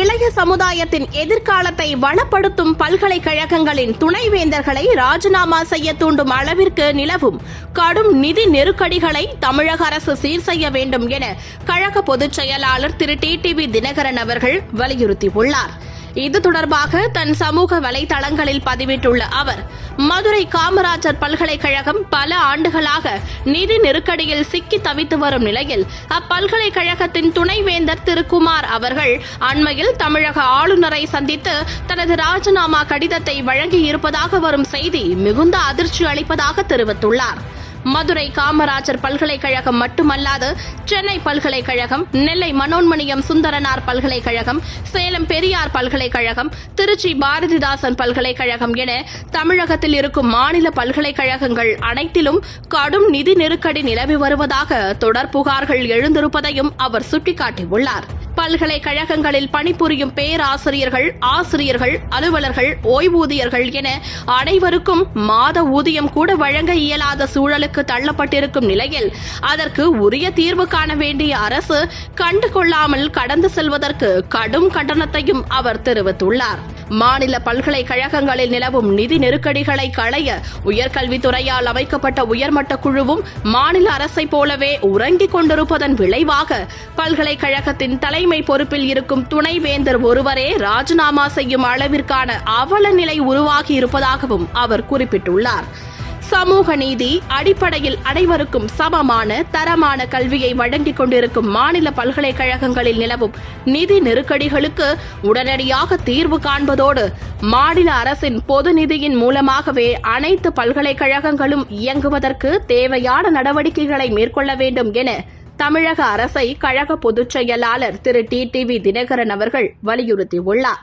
இளைய சமுதாயத்தின் எதிர்காலத்தை வளப்படுத்தும் பல்கலைக்கழகங்களின் துணைவேந்தர்களை ராஜினாமா செய்ய தூண்டும் அளவிற்கு நிலவும் கடும் நிதி நெருக்கடிகளை தமிழக அரசு சீர் செய்ய வேண்டும் என கழக பொதுச் செயலாளர் திரு டிடிவி தினகரன் அவர்கள் வலியுறுத்தியுள்ளார். இது தொடர்பாக தன் சமூக வலைதளங்களில் பதிவிட்டுள்ள அவர் மதுரை காமராஜர் பல்கலைக்கழகம் பல ஆண்டுகளாக நிதி நெருக்கடியில் சிக்கி தவித்து வரும் நிலையில் அப்பல்கலைக்கழகத்தின் துணைவேந்தர் திரு குமார் அவர்கள் அண்மையில் தமிழக ஆளுநரை சந்தித்து தனது ராஜினாமா கடிதத்தை வழங்கியிருப்பதாக வரும் செய்தி மிகுந்த அதிர்ச்சி அளிப்பதாக தெரிவித்துள்ளார். மதுரை காமராஜர் பல்கலைக்கழகம் மட்டுமல்லாது சென்னை பல்கலைக்கழகம் நெல்லை மனோன்மணியம் சுந்தரனார் பல்கலைக்கழகம் சேலம் பெரியார் பல்கலைக்கழகம் திருச்சி பாரதிதாசன் பல்கலைக்கழகம் என தமிழகத்தில் இருக்கும் மாநில பல்கலைக்கழகங்கள் அனைத்திலும் கடும் நிதி நெருக்கடி நிலவி வருவதாக தொடர் புகார்கள் எழுந்திருப்பதையும் அவர் சுட்டிக்காட்டியுள்ளார். பல்கலைக்கழகங்களில் பணிபுரியும் பேராசிரியர்கள் ஆசிரியர்கள் அலுவலர்கள் ஓய்வூதியர்கள் என அனைவருக்கும் மாத ஊதியம் கூட வழங்க இயலாத சூழலுக்கு தள்ளப்பட்டிருக்கும் நிலையில் அதற்கு உரிய தீர்வு காண வேண்டிய அரசு கண்டு கொள்ளாமல் கடந்து செல்வதற்கு கடும் கண்டனத்தையும் அவர் தெரிவித்துள்ளார். மாநில பல்கலைக்கழகங்களில் நிலவும் நிதி நெருக்கடிகளை களைய உயர்கல்வித்துறையால் அமைக்கப்பட்ட உயர்மட்ட குழுவும் மாநில அரசைப் போலவே உறங்கிக் கொண்டிருப்பதன் விளைவாக பல்கலைக்கழகத்தின் தலைமை பொறுப்பில் இருக்கும் துணைவேந்தர் ஒருவரே ராஜினாமா செய்யும் அளவிற்கான அவல நிலை உருவாகி இருப்பதாகவும் அவர் குறிப்பிட்டுள்ளார். சமூக நீதி அடிப்படையில் அனைவருக்கும் சமமான தரமான கல்வியை வழங்கிக் கொண்டிருக்கும் மாநில பல்கலைக்கழகங்களில் நிலவும் நிதி நெருக்கடிகளுக்கு உடனடியாக தீர்வு காண்பதோடு மாநில அரசின் பொது நிதியின் மூலமாகவே அனைத்து பல்கலைக்கழகங்களும் இயங்குவதற்கு தேவையான நடவடிக்கைகளை மேற்கொள்ள வேண்டும் என தமிழக அரசை கழக பொதுச் செயலாளர் திரு டி டிவி தினகரன் அவர்கள் வலியுறுத்தியுள்ளார்.